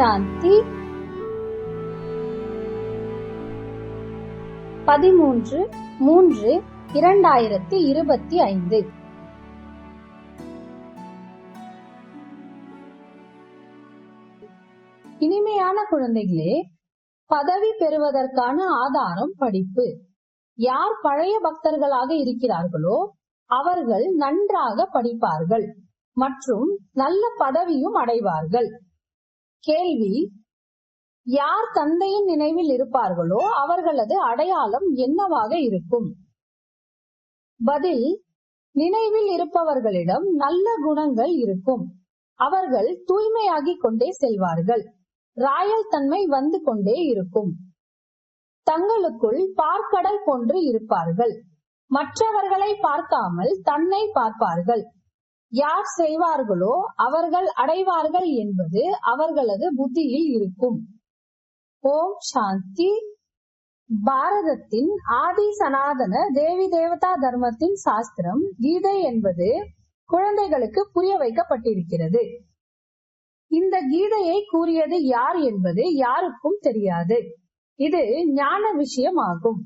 சாந்தி. பதிமூன்று மூன்று இரண்டாயிரத்தி இருபத்தி ஐந்து. இனிமையான குழந்தைகளே பதவி பெறுவதற்கான ஆதாரம் படிப்பு. யார் பழைய பக்தர்களாக இருக்கிறார்களோ அவர்கள் நன்றாக படிப்பார்கள் மற்றும் நல்ல பதவியும் அடைவார்கள். கேள்வி யார் தந்தையின் நினைவில் இருப்பார்களோ அவர்களது அடையாளம் என்னவாக இருக்கும்? பதில் நினைவில் இருப்பவர்களிடம் நல்ல குணங்கள் இருக்கும். அவர்கள் தூய்மையாகிக் கொண்டே செல்வார்கள். ராயல் தன்மை வந்து கொண்டே இருக்கும். தங்களுக்குள் பார்க்கடல் போன்று இருப்பார்கள். மற்றவர்களை பார்க்காமல் தன்னை பார்ப்பார்கள். யார் செய்வார்களோ அவர்கள் அடைவார்கள் என்பது அவர்களது புத்தியில் இருக்கும். ஓம் சாந்தி. பாரதத்தின் ஆதி சனாதன தேவி தேவதா தர்மத்தின் சாஸ்திரம் கீதை என்பது குழந்தைகளுக்கு புரிய வைக்கப்பட்டிருக்கிறது. இந்த கீதையை கூறியது யார் என்பது யாருக்கும் தெரியாது. இது ஞான விஷயம் ஆகும்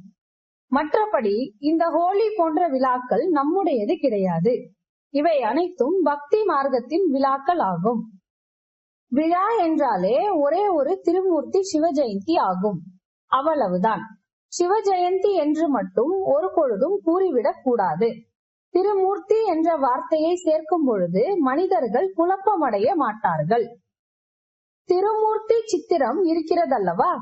மற்றபடி இந்த ஹோலி போன்ற விழாக்கள் நம்முடையது கிடையாது. இவை அனைத்தும் பக்தி மார்க்கத்தின் விழாக்கள் ஆகும். விழா என்றாலே ஒரே ஒரு திருமூர்த்தி சிவ ஜெயந்தி ஆகும். அவ்வளவுதான். சிவ ஜெயந்தி என்று மட்டும் ஒரு பொழுதும் கூறிவிடக் கூடாது. திருமூர்த்தி என்ற வார்த்தையை சேர்க்கும் பொழுது மனிதர்கள் குழப்பமடைய மாட்டார்கள். திருமூர்த்தி சித்திரம் இருக்கிறதல்லவா?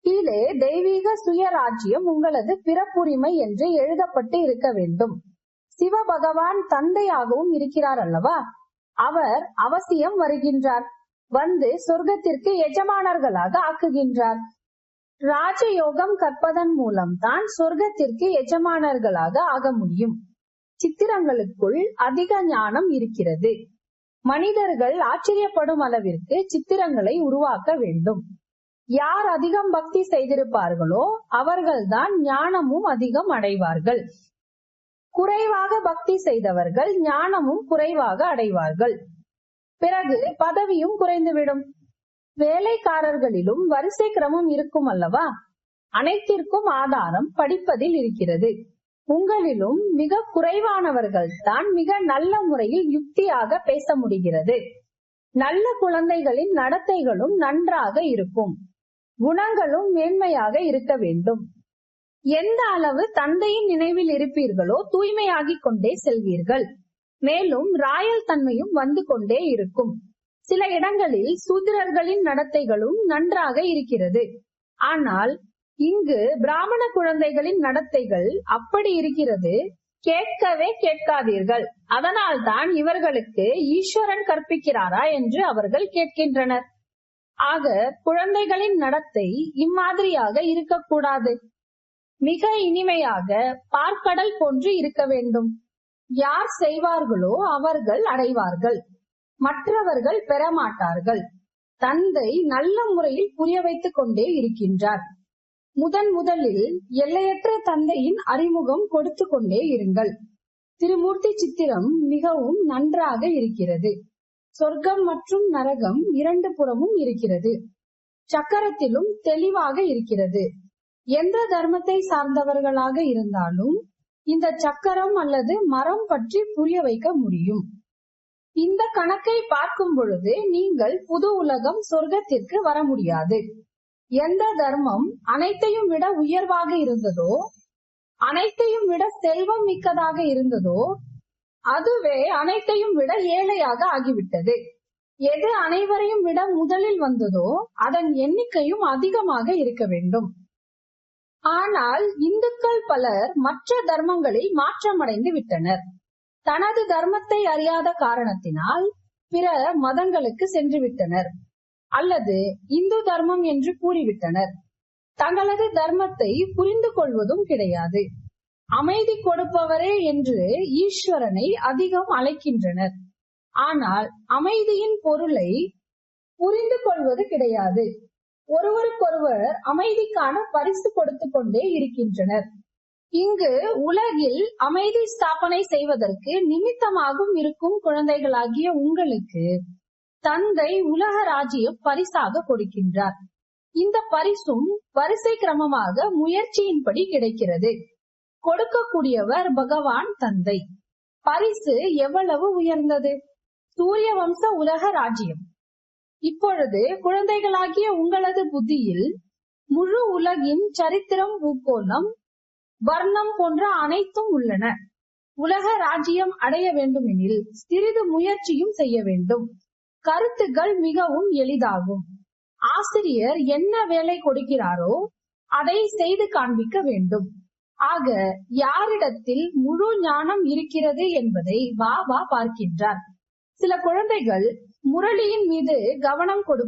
கீழே தெய்வீக சுயராஜ்யம் உங்களது பிறப்புரிமை என்று எழுதப்பட்டு இருக்க வேண்டும். சிவ பகவான் தந்தையாகவும் இருக்கிறார் அல்லவா? அவர் அவசியம் வருகின்றார். வந்து சொர்க்கத்திற்கு எஜமானர்களாக ஆக்குகின்றார். ராஜயோகம் கற்பதன் மூலம் தான் சொர்க்கத்திற்கு எஜமானர்களாக ஆக முடியும். சித்திரங்களுக்குள் அதிக ஞானம் இருக்கிறது. மனிதர்கள் ஆச்சரியப்படும் அளவிற்கு சித்திரங்களை உருவாக்க வேண்டும். யார் அதிகம் பக்தி செய்திருப்பார்களோ அவர்கள்தான் ஞானமும் அதிகம் அடைவார்கள். குறைவாக பக்தி செய்தவர்கள் ஞானமும் குறைவாக அடைவார்கள். பிறகு பதவியும் குறைந்துவிடும். வேலைக்காரர்களிலும் வரிசை கிரமம் இருக்கும் அல்லவா? அனைத்திற்கும் ஆதாரம் படிப்பதில் இருக்கிறது. உங்களிலும் மிக குறைவானவர்கள் தான் மிக நல்ல முறையில் யுக்தியாக பேச முடிகிறது. நல்ல குழந்தைகளின் நடத்தைகளும் நன்றாக இருக்கும். குணங்களும் மேன்மையாக இருக்க வேண்டும். எந்த அளவு தந்தையின் நினைவில் இருப்பீர்களோ தூய்மையாகிக் கொண்டே செல்வீர்கள். மேலும் ராயல் தன்மையும் வந்து கொண்டே இருக்கும். சில இடங்களில் சூத்திரர்களின் நடத்தைகளும் நன்றாக இருக்கிறது. ஆனால் இங்கு பிராமண குழந்தைகளின் நடத்தைகள் அப்படி இருக்கிறது கேட்கவே கேட்காதீர்கள். அதனால் தான் இவர்களுக்கு ஈஸ்வரன் கற்பிக்கிறாரா என்று அவர்கள் கேட்கின்றனர். ஆக குழந்தைகளின் நடத்தை இம்மாதிரியாக இருக்கக்கூடாது. மிக இனிமையாக பார்க்கடல் போன்று இருக்க வேண்டும். யார் செய்வார்களோ அவர்கள் அடைவார்கள். மற்றவர்கள் பெறமாட்டார்கள். தந்தை நல்ல முறையில் புரிய வைத்துக் கொண்டே இருக்கின்றார். முதன் முதலில் எல்லையற்ற தந்தையின் அறிமுகம் கொடுத்து கொண்டே இருங்கள். திருமூர்த்தி சித்திரம் மிகவும் நன்றாக இருக்கிறது. சொர்க்கம் மற்றும் நரகம் இரண்டு புறமும் இருக்கிறது. சக்கரத்திலும் தெளிவாக இருக்கிறது. எந்த தர்மத்தை சார்ந்தவர்களாக இருந்தாலும் இந்த சக்கரம் அல்லது மரம் பற்றி புரிய வைக்க முடியும். இந்த கணக்கை பார்க்கும் பொழுது நீங்கள் புது உலகம் சொர்க்கத்திற்கு வர முடியாது. எந்த தர்மம் அனைத்தையும் விட உயர்வாக இருந்ததோ அனைத்தையும் விட செல்வம் மிக்கதாக இருந்ததோ அதுவே அனைத்தையும் விட ஏழையாக ஆகிவிட்டது. எது அனைவரையும் விட முதலில் வந்ததோ அதன் எண்ணிக்கையும் அதிகமாக இருக்க வேண்டும். ஆனால் இந்துக்கள் பலர் மற்ற தர்மங்களில் மாற்றமடைந்து விட்டனர். தனது தர்மத்தை அறியாத காரணத்தினால் பிற மதங்களுக்கு சென்று விட்டனர் அல்லது இந்து தர்மம் என்று கூறிவிட்டனர். தங்களது தர்மத்தை புரிந்து கொள்வதும் கிடையாது. அமைதி கொடுப்பவரே என்று ஈஸ்வரனை அதிகம் அழைக்கின்றனர். ஆனால் அமைதியின் பொருளை புரிந்து கொள்வது கிடையாது. ஒருவருக்கொருவர் அமைதிக்கான பரிசு கொடுத்து கொண்டே இருக்கின்றனர். இங்கு உலகில் அமைதி ஸ்தாபனை செய்வதற்கு நிமித்தமாகவும் இருக்கும் குழந்தைகளாகிய உங்களுக்கு தந்தை உலக ராஜ்யம் பரிசாக கொடுக்கின்றார். இந்த பரிசும் வரிசை கிரமமாக முயற்சியின்படி கிடைக்கிறது. கொடுக்கக்கூடியவர் பகவான் தந்தை. பரிசு எவ்வளவு உயர்ந்தது? சூரிய வம்ச உலக ராஜ்யம். இப்பொழுது குழந்தைகளாகிய உங்களது புத்தியில் முழு உலகின் சரித்திரம் பூகோளம் வர்ணம் போன்ற அனைத்தும் உள்ளன. உலக ராஜ்யம் அடைய வேண்டுமெனில் சிறிது முயற்சியும் செய்ய வேண்டும். கருத்துக்கள் மிகவும் எளிதாகும். ஆசிரியர் என்ன வேலை கொடுக்கிறாரோ அதை செய்து காண்பிக்க வேண்டும். ஆக யாரிடத்தில் முழு ஞானம் இருக்கிறது என்பதை வா வா பார்க்கின்றார். சில குழந்தைகள் முரளியின் மீது கவனம் கொடு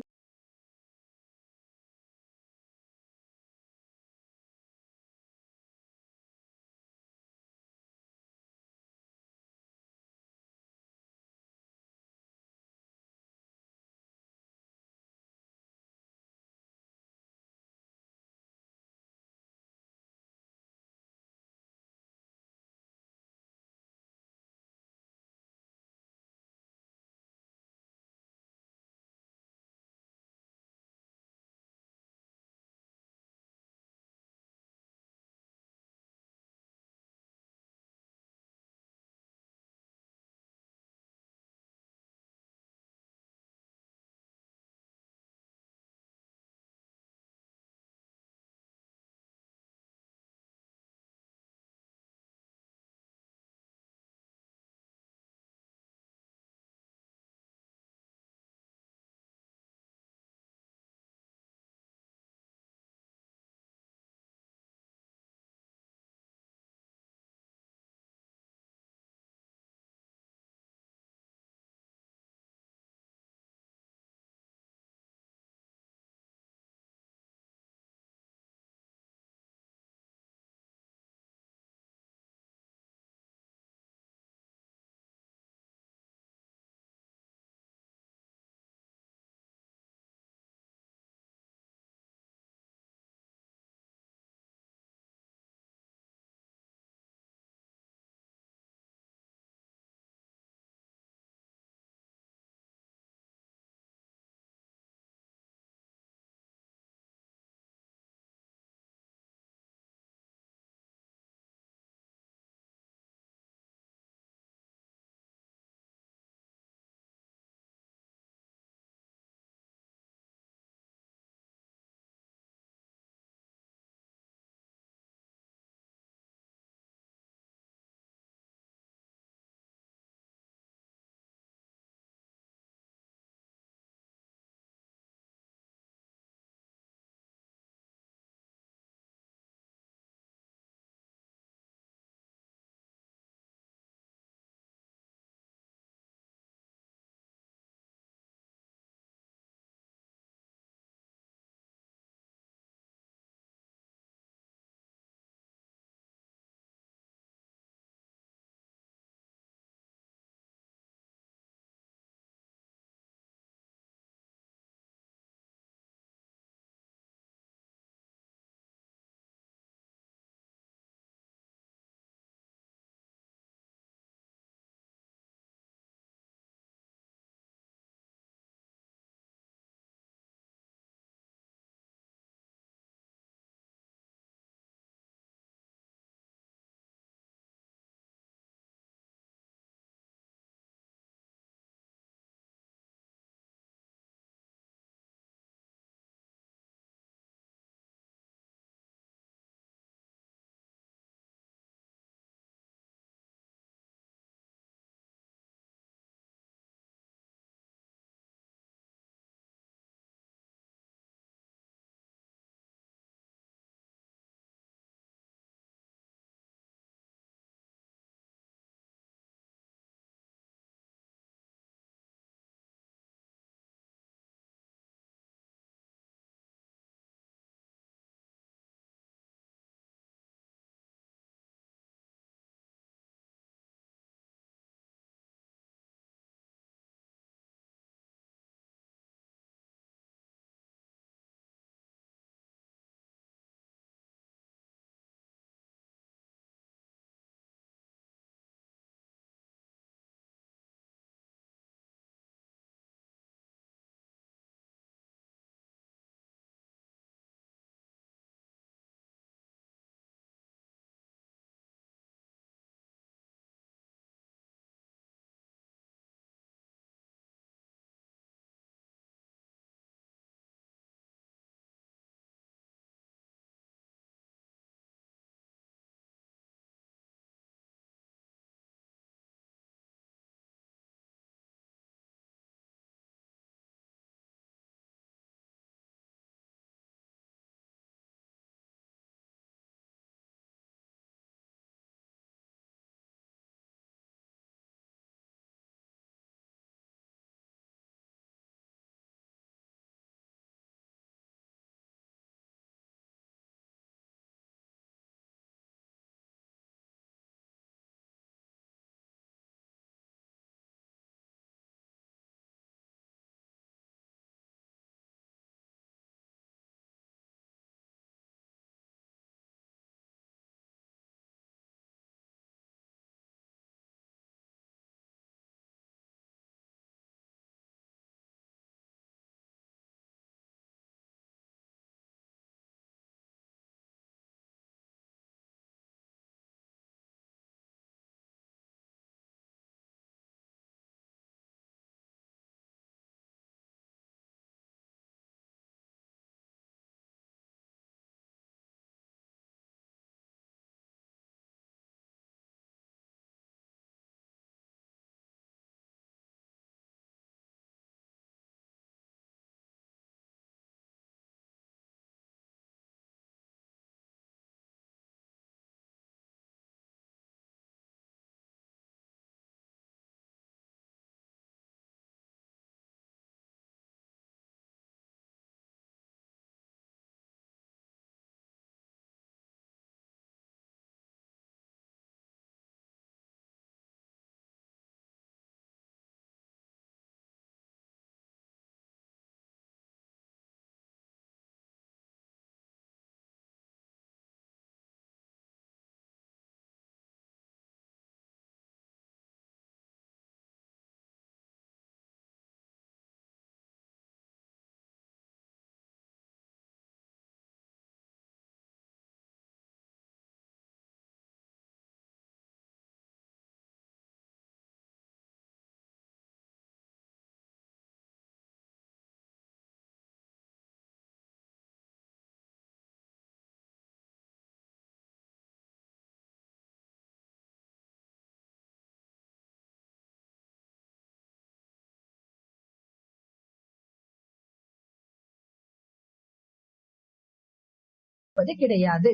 இருப்பது கிடையாது.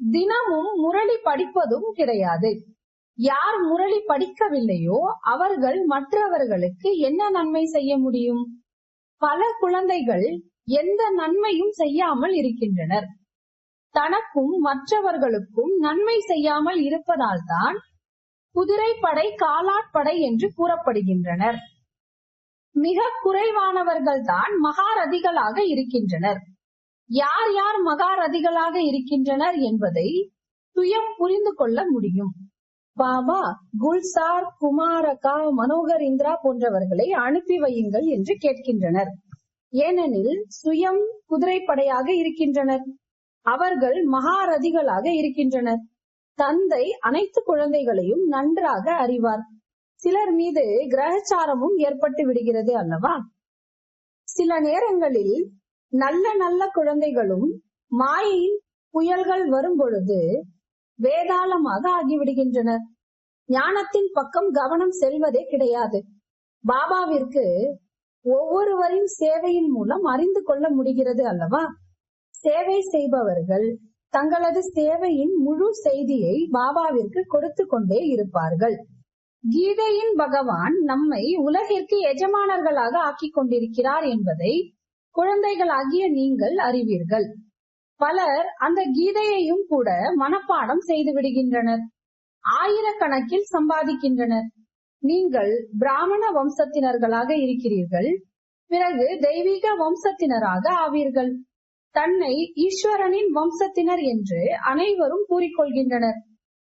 தினமும் முரளி படிப்பதும் கிடையாது. யார் முரளி படிக்கவில்லையோ அவர்கள் மற்றவர்களுக்கு என்ன நன்மை செய்ய முடியும்? பல குழந்தைகள் எந்த நன்மையும் செய்யாமல் இருக்கின்றனர். தனக்கும் மற்றவர்களுக்கும் நன்மை செய்யாமல் இருப்பதால் தான் குதிரைப்படை காலாட்படை என்று கூறப்படுகின்றனர். மிக குறைவானவர்கள் தான் மகாரதிகளாக இருக்கின்றனர். யார் யார் மகாரதிகளாக இருக்கின்றனர் என்பதை சுயம் புரிந்து கொள்ள முடியும். பாபா குல்சார் குமாரகா மனோகர் இந்திரா போன்றவர்களை அனுப்பி வையுங்கள் என்று கேட்கின்றனர். ஏனெனில் சுயம் குதிரைப்படையாக இருக்கின்றனர். அவர்கள் மகாரதிகளாக இருக்கின்றனர். தந்தை அனைத்து குழந்தைகளையும் நன்றாக அறிவார். சிலர் மீது கிரகச்சாரமும் ஏற்பட்டு விடுகிறது அல்லவா? சில நேரங்களில் நல்ல நல்ல குழந்தைகளும் மாயையின் புயல்கள் வரும் பொழுது வேதாளமாக ஆகிவிடுகின்றனர். ஞானத்தின் பக்கம் கவனம் செல்வதே கிடையாது. பாபாவிற்கு ஒவ்வொருவரின் சேவையின் மூலம் அறிந்து கொள்ள முடிகிறது அல்லவா? சேவை செய்பவர்கள் தங்களது சேவையின் முழு செய்தியை பாபாவிற்கு கொடுத்து கொண்டே இருப்பார்கள். கீதையின் பகவான் நம்மை உலகிற்கு எஜமானர்களாக ஆக்கிக் கொண்டிருக்கிறார் என்பதை குழந்தைகளாகிய நீங்கள் அறிவீர்கள். பலர் அந்த கீதையையும் கூட மனப்பாடம் செய்து விடுகின்றனர். ஆயிரக்கணக்கில் சம்பாதிக்கின்றனர். நீங்கள் பிராமண வம்சத்தினர்களாக இருக்கிறீர்கள். பிறகு தெய்வீக வம்சத்தினராக ஆவீர்கள். தன்னை ஈஸ்வரனின் வம்சத்தினர் என்று அனைவரும் கூறிக்கொள்கின்றனர்.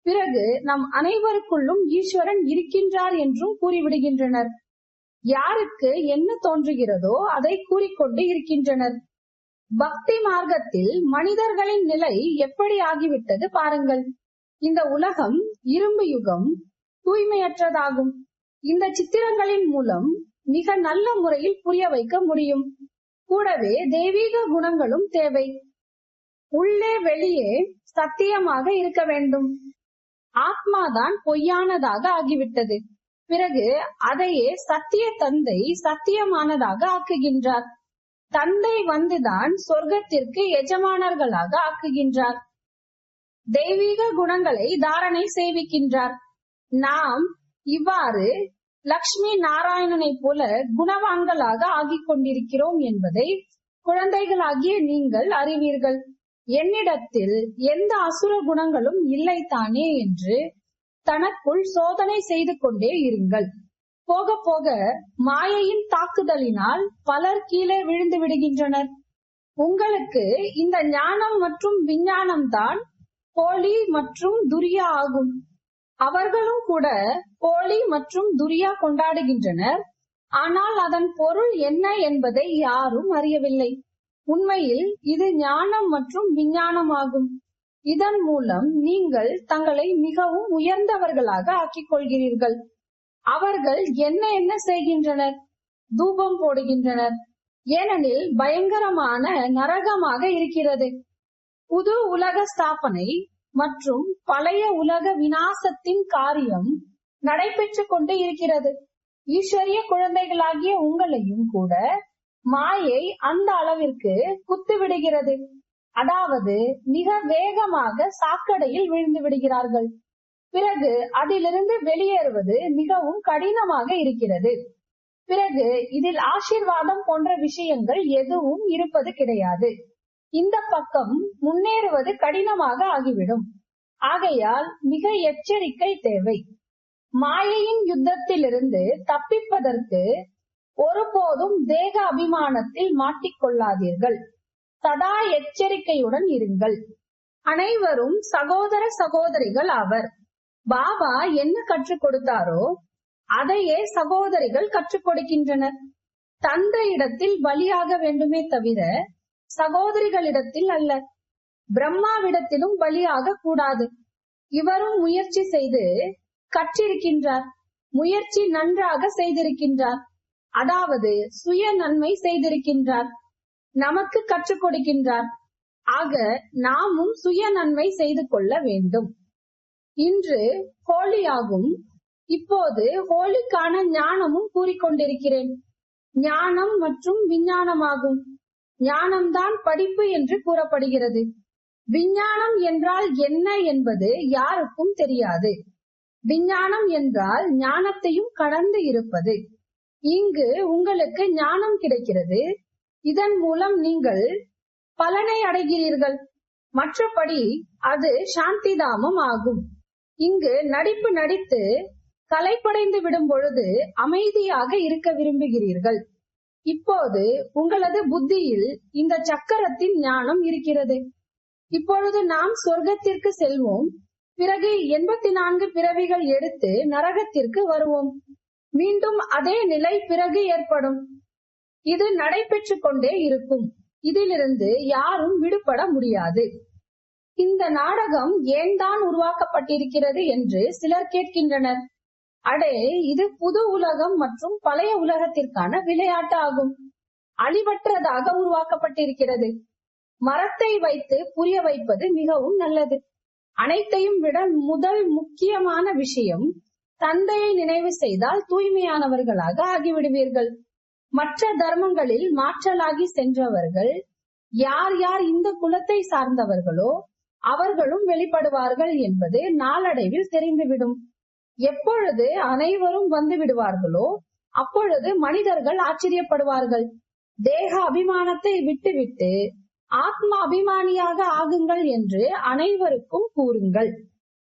பிறகு நம் அனைவருக்குள்ளும் ஈஸ்வரன் இருக்கின்றார் என்றும் கூறிவிடுகின்றனர். யாருக்கு என்ன தோன்றுகிறதோ அதை கூறிக்கொண்டு இருக்கின்றனர். பக்தி மார்க்கத்தில் மனிதர்களின் நிலை எப்படி ஆகிவிட்டது பாருங்கள். இந்த உலகம் இரும்பு யுகம் தூய்மையற்றதாகும். இந்த சித்திரங்களின் மூலம் மிக நல்ல முறையில் புரிய வைக்க முடியும். கூடவே தெய்வீக குணங்களும் தேவை. உள்ளே வெளியே சத்தியமாக இருக்க வேண்டும். ஆத்மாதான் பொய்யானதாக ஆகிவிட்டது. பிறகு அதையே சத்திய தந்தை சத்தியமானதாக ஆக்குகின்றார். தந்தை வந்துதான் சொர்க்கத்திற்கு எஜமானர்களாக ஆக்குகின்றார். தெய்வீக குணங்களை தாரணை செய்விக்கின்றார் நாம் இவ்வாறு லக்ஷ்மி நாராயணனை போல குணவான்களாக ஆகிக் கொண்டிருக்கிறோம் என்பதை குழந்தைகளாகிய நீங்கள் அறிவீர்கள். என்னிடத்தில் எந்த அசுர குணங்களும் இல்லை தானே என்று தனக்குள் சோதனை செய்து கொண்டே இருங்கள். போக போக மாயையின் தாக்குதலினால் பலர் கீழே விழுந்து விடுகின்றனர். உங்களுக்கு இந்த ஞானம் மற்றும் விஞ்ஞானம் தான் போலி மற்றும் துரியா ஆகும். அவர்களும் கூட போலி மற்றும் துரியா கொண்டாடுகின்றனர். ஆனால் அதன் பொருள் என்ன என்பதை யாரும் அறியவில்லை. உண்மையில் இது ஞானம் மற்றும் விஞ்ஞானம் ஆகும் இதன் மூலம் நீங்கள் தங்களை மிகவும் உயர்ந்தவர்களாக ஆக்கிக் கொள்கிறீர்கள் அவர்கள் என்ன என்ன செய்கின்றனர்? தூபம் போடுகின்றனர். ஏனெனில் பயங்கரமான நரகமாக இருக்கிறது. புது உலக ஸ்தாபனை மற்றும் பழைய உலக வினாசத்தின் காரியம் நடைபெற்றுக் கொண்டு இருக்கிறது. ஈஸ்வரிய குழந்தைகளாகிய உங்களையும் கூட மாயை அந்த அளவிற்கு குத்து விடுகிறது அதாவது மிக வேகமாக சாக்கடையில் விழுந்து விடுகிறார்கள். பிறகு அதிலிருந்து வெளியேறுவது மிகவும் கடினமாக இருக்கிறது. பிறகு இதில் ஆசீர்வாதம் போன்ற விஷயங்கள் எதுவும் இருப்பது கிடையாது. இந்த பக்கம் முன்னேறுவது கடினமாக ஆகிவிடும். ஆகையால் மிக எச்சரிக்கை தேவை. மாயையின் யுத்தத்திலிருந்து தப்பிப்பதற்கு ஒருபோதும் தேக அபிமானத்தில் மாட்டிக்கொள்ளாதீர்கள். சதா எச்சரிக்கையுடன் இருங்கள். அனைவரும் சகோதர சகோதரிகள் ஆவர். பாபா என்ன கற்றுக் கொடுத்தாரோ அதையே சகோதரிகள் கற்றுக் கொடுக்கின்றனர். தந்தையிடத்தில் பலியாக வேண்டுமே தவிர சகோதரிகளிடத்தில் அல்ல. பிரம்மாவிடத்திலும் பலியாக கூடாது. இவரும் முயற்சி செய்து கற்றிருக்கின்றார். முயற்சி நன்றாக செய்திருக்கின்றார். அதாவது சுய நன்மை செய்திருக்கின்றார். நமக்கு கற்றுக் கொடுக்கின்றார். ஆக நாமும் சுய நன்மை செய்து கொள்ள வேண்டும். இன்று ஹோலியாகும் இப்போது ஹோலிக்கான ஞானமும் கூறிக்கொண்டிருக்கிறேன் ஞானம் மற்றும் விஞ்ஞானமாகும். ஞானம்தான் படிப்பு என்று கூறப்படுகிறது. விஞ்ஞானம் என்றால் என்ன என்பது யாருக்கும் தெரியாது. விஞ்ஞானம் என்றால் ஞானத்தையும் கடந்து இருப்பது. இங்கு உங்களுக்கு ஞானம் கிடைக்கிறது. இதன் மூலம் நீங்கள் பலனை அடைகிறீர்கள். மற்றபடி அது சாந்திதாமம் ஆகும். இங்கு நடிப்பு நடித்து கலைப்படைந்து விடும் பொழுது அமைதியாக இருக்க விரும்புகிறீர்கள். இப்போது உங்களது புத்தியில் இந்த சக்கரத்தின் ஞானம் இருக்கிறது. இப்பொழுது நாம் சொர்க்கத்திற்கு செல்வோம். பிறகு எண்பத்தி நான்கு பிறவிகள் எடுத்து நரகத்திற்கு வருவோம். மீண்டும் அதே நிலை பிறகு ஏற்படும். இது நடைபெற்று கொண்டே இருக்கும். இதிலிருந்து யாரும் விடுபட முடியாது. இந்த நாடகம் ஏன் தான் உருவாக்கப்பட்டிருக்கிறது என்று சிலர் கேட்கின்றனர். அடே இது புது உலகம் மற்றும் பழைய உலகத்திற்கான விளையாட்டு ஆகும். அழிவற்றதாக உருவாக்கப்பட்டிருக்கிறது. மரத்தை வைத்து புரிய வைப்பது மிகவும் நல்லது. அனைத்தையும் விட முதல் முக்கியமான விஷயம் தந்தையை நினைவு செய்தால் தூய்மையானவர்களாக ஆகிவிடுவீர்கள். மற்ற தர்மங்களில் மாற்றலாகி சென்றவர்கள் யார் யார் இந்த குலத்தை சார்ந்தவர்களோ அவர்களும் வெளிப்படுவார்கள் என்பது நாளடைவில் தெரிந்துவிடும். எப்பொழுது அனைவரும் வந்து விடுவார்களோ அப்பொழுது மனிதர்கள் ஆச்சரியப்படுவார்கள். தேக அபிமானத்தை விட்டுவிட்டு ஆத்ம அபிமானியாக ஆகுங்கள் என்று அனைவருக்கும் கூறுங்கள்.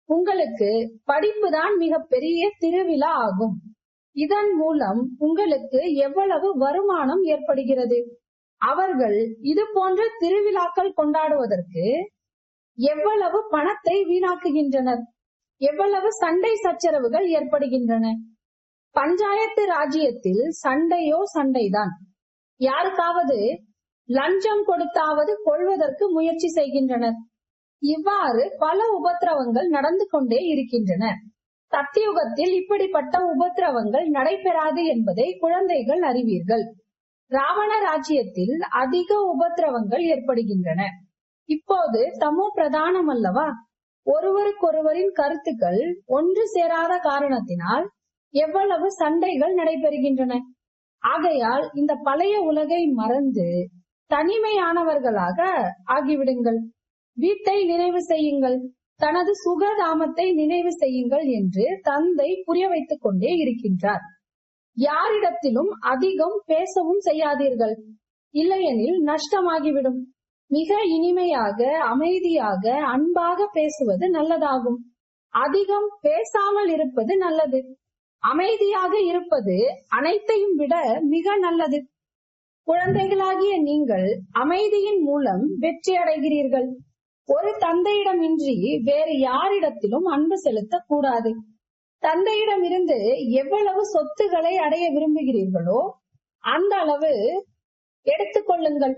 உங்களுக்கு படிப்புதான் மிகப்பெரிய திருவிழா ஆகும். இதன் மூலம் உங்களுக்கு எவ்வளவு வருமானம் ஏற்படுகிறது? அவர்கள் இது போன்ற திருவிழாக்கள் கொண்டாடுவதற்கு எவ்வளவு பணத்தை வீணாக்குகின்றனர்? எவ்வளவு சண்டை சச்சரவுகள் ஏற்படுகின்றன? பஞ்சாயத்து ராஜ்யத்தில் சண்டையோ சண்டைதான். யாருக்காவது லஞ்சம் கொடுத்தாவது கொள்வதற்கு முயற்சி செய்கின்றனர். இவ்வாறு பல உபத்திரவங்கள் நடந்து கொண்டே இருக்கின்றன. சத்தியுகத்தில் இப்படிப்பட்ட உபத்திரவங்கள் நடைபெறாது என்பதை குழந்தைகள் அறிவீர்கள். ராவண ராஜ்யத்தில் அதிக உபத்திரவங்கள் ஏற்படுகின்றன. இப்போது தமோ பிரதானம் அல்லவா? ஒருவருக்கொருவரின் கருத்துக்கள் ஒன்று சேராத காரணத்தினால் எவ்வளவு சண்டைகள் நடைபெறுகின்றன. ஆகையால் இந்த பழைய உலகை மறந்து தனிமையானவர்களாக ஆகிவிடுங்கள். வீட்டை நினைவு செய்யுங்கள். தனது சுகதாமத்தை நினைவு செய்யுங்கள் என்று தந்தை புரிய வைத்துக் கொண்டே இருக்கின்றார். யாரிடத்திலும் அதிகம் பேசவும் செய்யாதீர்கள். இல்லையெனில் நஷ்டமாகிவிடும். மிக இனிமையாக அமைதியாக அன்பாக பேசுவது நல்லதாகும். அதிகம் பேசாமல் இருப்பது நல்லது. அமைதியாக இருப்பது அனைத்தையும் விட மிக நல்லது. குழந்தைகளாகிய நீங்கள் அமைதியின் மூலம் வெற்றி அடைகிறீர்கள் ஒரு தந்தையிடமின்றி வேறு யாரிடத்திலும் அன்பு செலுத்தக் கூடாது தந்தையிடமிருந்து எவ்வளவு சொத்துக்களை அடைய விரும்புகிறீர்களோ அந்த அளவு எடுத்துக்கொள்ளுங்கள்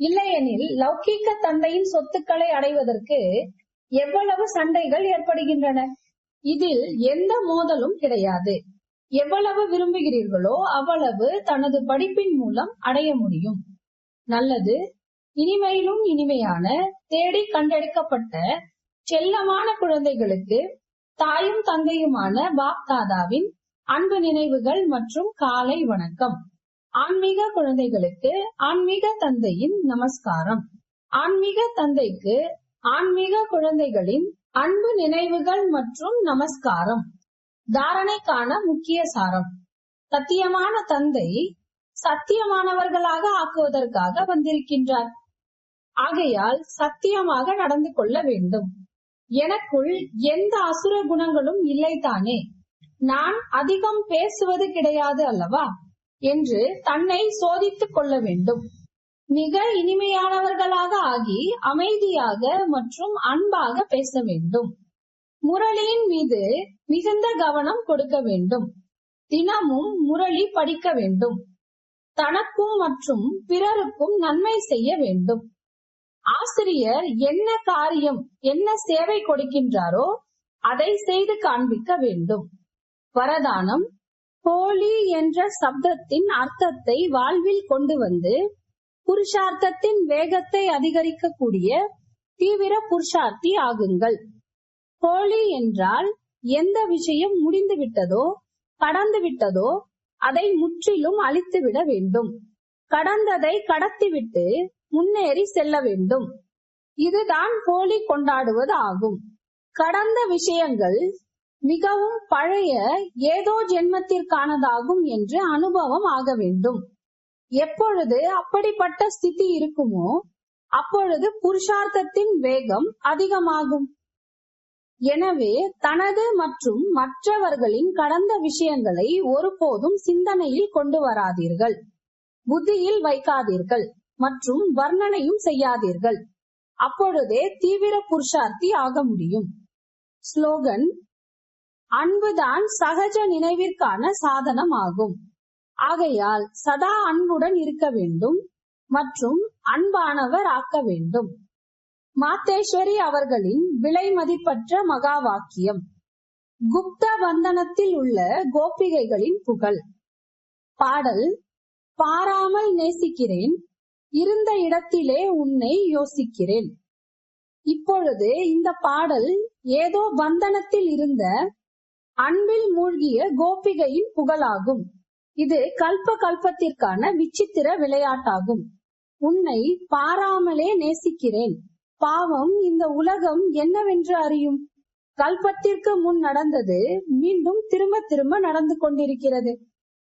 இல்லையெனில் லௌகீக தந்தையின் சொத்துக்களை அடைவதற்கு எவ்வளவு சண்டைகள் ஏற்படுகின்றன. இதில் எந்த மோதலும் கிடையாது. எவ்வளவு விரும்புகிறீர்களோ அவ்வளவு தனது படிப்பின் மூலம் அடைய முடியும். நல்லது இனிமையிலும் இனிமையான தேடி கண்டெடுக்கப்பட்ட செல்லமான குழந்தைகளுக்கு தாயும் தந்தையுமான பாப்தாதாவின் அன்பு நினைவுகள் மற்றும் காலை வணக்கம். ஆன்மீக குழந்தைகளுக்கு ஆன்மீக தந்தையின் நமஸ்காரம். ஆன்மீக தந்தைக்கு ஆன்மீக குழந்தைகளின் அன்பு நினைவுகள் மற்றும் நமஸ்காரம். தாரணைக்கான முக்கிய சாரம். சத்தியமான தந்தை சத்தியமானவர்களாக ஆக்குவதற்காக வந்திருக்கின்றார். ஆகையால் சத்தியமாக நடந்து கொள்ள வேண்டும். எனக்குள் எந்த அசுர குணங்களும் இல்லைதானே நான் அதிகம் பேசுவது கிடையாது அல்லவா? என்று தன்னை சோதித்துக் கொள்ள வேண்டும். மிக இனிமையானவர்களாக ஆகி அமைதியாக மற்றும் அன்பாக பேச வேண்டும். முரளியின் மீது மிகுந்த கவனம் கொடுக்க வேண்டும். தினமும் முரளி படிக்க வேண்டும். தனக்கும் மற்றும் பிறருக்கும் நன்மை செய்ய வேண்டும். ஆசிரியர் என்ன காரியம் என்ன சேவை கொடுக்கின்றாரோ அதை செய்து காண்பிக்க வேண்டும். வரதானம் ஹோலி என்ற சப்தத்தின் அர்த்தத்தை வாழ்வில் கொண்டு வந்து புருஷார்த்தத்தின் வேகத்தை அதிகரிக்கக்கூடிய தீவிர புருஷார்த்தி ஆகுங்கள். ஹோலி என்றால் எந்த விஷயம் முடிந்து விட்டதோ கடந்து விட்டதோ அதை முற்றிலும் அழித்துவிட வேண்டும். கடந்ததை கடத்திவிட்டு முன்னேறி செல்ல வேண்டும். இதுதான் ஹோலி கொண்டாடுவது ஆகும் கடந்த விஷயங்கள் மிகவும் பழைய ஏதோ ஜென்மத்திற்கானதாகும் என்று அனுபவம் ஆக வேண்டும். எப்பொழுது அப்படிப்பட்ட ஸ்திதி இருக்குமோ அப்பொழுது புருஷார்த்தத்தின் வேகம் அதிகமாகும். எனவே தனது மற்றும் மற்றவர்களின் கடந்த விஷயங்களை ஒருபோதும் சிந்தனையில் கொண்டு வராதீர்கள். புத்தியில் வைக்காதீர்கள். மற்றும் வர்ணனையும் செய்யாதீர்கள். அப்பொழுதே தீவிர புருஷார்த்தி ஆக முடியும். ஸ்லோகன் அன்புதான் சகஜ நினைவிற்கான சாதனம் ஆகும் ஆகையால் சதா அன்புடன் இருக்க வேண்டும் மற்றும் அன்பானவர் ஆக்க வேண்டும். மாத்தேஸ்வரி அவர்களின் விலை மதிப்பற்ற மகா வாக்கியம் குப்த பந்தனத்தில் உள்ள கோபிகைகளின் புகழ். பாடல் பாராமல் நேசிக்கிறேன் இருந்த இடத்திலே உன்னை யோசிக்கிறேன். இப்பொழுது இந்த பாடல் ஏதோ பந்தனத்தில் இருந்த அன்பில் மூழ்கிய கோபிகையின் புகழாகும். இது கல்ப கல்பத்திற்கான விசித்திர விளையாட்டாகும். உன்னை பாராமலே நேசிக்கிறேன். பாவம் இந்த உலகம் என்னவென்று அறியும்? கல்பத்திற்கு முன் நடந்தது மீண்டும் திரும்ப திரும்ப நடந்து கொண்டிருக்கிறது.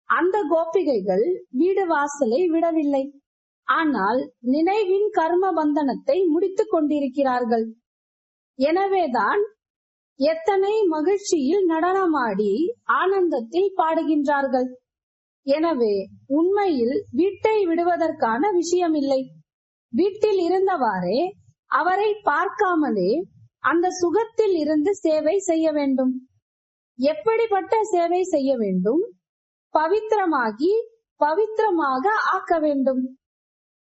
அந்த கோபிகைகள் வீடு வாசலை விடவில்லை. ஆனால் நினைவின் கர்ம பந்தனத்தை முடித்துக் கொண்டிருக்கிறார்கள். எனவேதான் எத்தனை மகிழ்ச்சியில் நடனமாடி ஆனந்தத்தில் பாடுகின்றார்கள். எனவே உண்மையில் வீட்டை விடுவதற்கான விஷயமில்லை. வீட்டில் இருந்தவாறே அவரை பார்க்காமலே அந்த சுகத்தில் இருந்து சேவை செய்ய வேண்டும். எப்படிப்பட்ட சேவை செய்ய வேண்டும்? பவித்திரமாகி பவித்திரமாக ஆக்க வேண்டும்.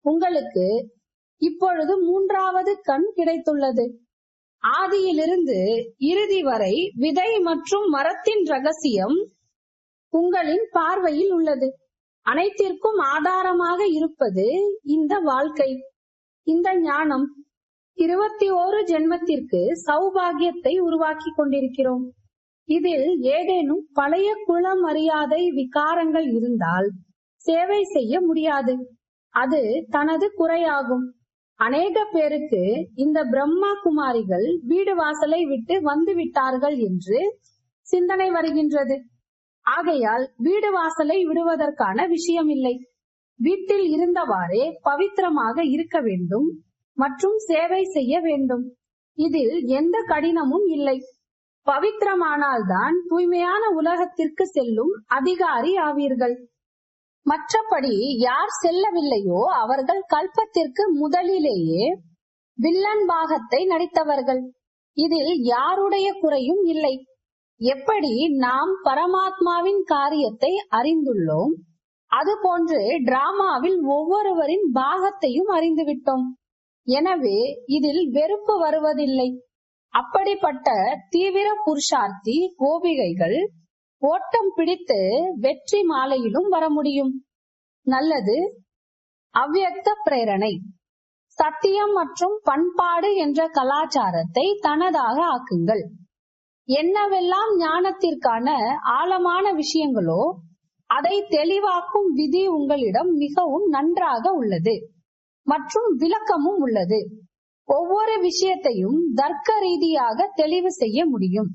உங்களுக்கு இப்பொழுது மூன்றாவது கண் கிடைத்துள்ளது. ஆதியிலிருந்து இறுதி வரை விதை மற்றும் மரத்தின் ரகசியம் உங்களின் பார்வையில் உள்ளது. அனைத்திற்கும் ஆதாரமாக இருப்பது இந்த வாழ்க்கை. இந்த ஞானம் இருபத்தி ஓரு ஜென்மத்திற்கு சௌபாகியத்தை உருவாக்கி கொண்டிருக்கிறோம். இதில் ஏதேனும் பழைய குளம் மரியாதை விகாரங்கள் இருந்தால் சேவை செய்ய முடியாது. அது தனது குறையாகும். அநேக பேருக்கு இந்த பிரம்மா குமாரிகள் வீடு வாசலை விட்டு வந்து விட்டார்கள் என்று சிந்தனை வருகின்றது. ஆகையால் வீடு வாசலை விடுவதற்கான விஷயம் இல்லை வீட்டில் இருந்தவாறே பவித்திரமாக இருக்க வேண்டும் மற்றும் சேவை செய்ய வேண்டும். இதில் எந்த கடினமும் இல்லை. பவித்திரமானால்தான் தூய்மையான உலகத்திற்கு செல்லும் அதிகாரி ஆவீர்கள். மற்றபடி யார் செல்லவில்லையோ அவர்கள் கல்பத்திற்கு முதலிலேயே வில்லன் பாகத்தை நடித்தவர்கள். இதில் யாருடைய குறையும் இல்லை. எப்படி நாம் பரமாத்மாவின் காரியத்தை அறிந்துள்ளோம்? அதுபோன்று டிராமாவில் ஒவ்வொருவரின் பாகத்தையும் அறிந்துவிட்டோம். எனவே இதில் வெறுப்பு வருவதில்லை. அப்படிப்பட்ட தீவிர புருஷார்த்தி கோபிகைகள் ஓட்டம் பிடித்து வெற்றி மாலையிலும் வர முடியும். நல்லது. அவ்யக்த பிரேரணை. சத்தியம் மற்றும் பண்பாடு என்ற கலாச்சாரத்தை தனதாக ஆக்குங்கள். என்னவெல்லாம் ஞானத்திற்கான ஆழமான விஷயங்களோ அதை தெளிவாக்கும் விதி உங்களிடம் மிகவும் நன்றாக உள்ளது மற்றும் விளக்கமும் உள்ளது. ஒவ்வொரு விஷயத்தையும் தர்க்க ரீதியாக தெளிவு செய்ய முடியும்.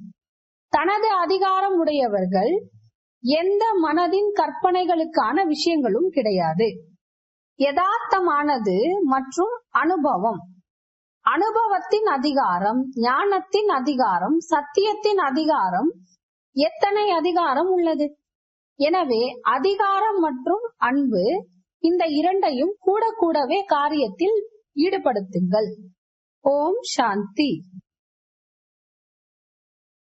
தனது அதிகாரம் உடையவர்கள் எந்த மனதின் கற்பனைகளுக்கான விஷயங்களும் கிடையாது. யதார்த்தமானது மற்றும் அனுபவம். அனுபவத்தின் அதிகாரம் ஞானத்தின் அதிகாரம் சத்தியத்தின் அதிகாரம் எத்தனை அதிகாரம் உள்ளது? எனவே அதிகாரம் மற்றும் அன்பு இந்த இரண்டையும் கூட கூடவே காரியத்தில் ஈடுபடுத்துங்கள். ஓம் சாந்தி.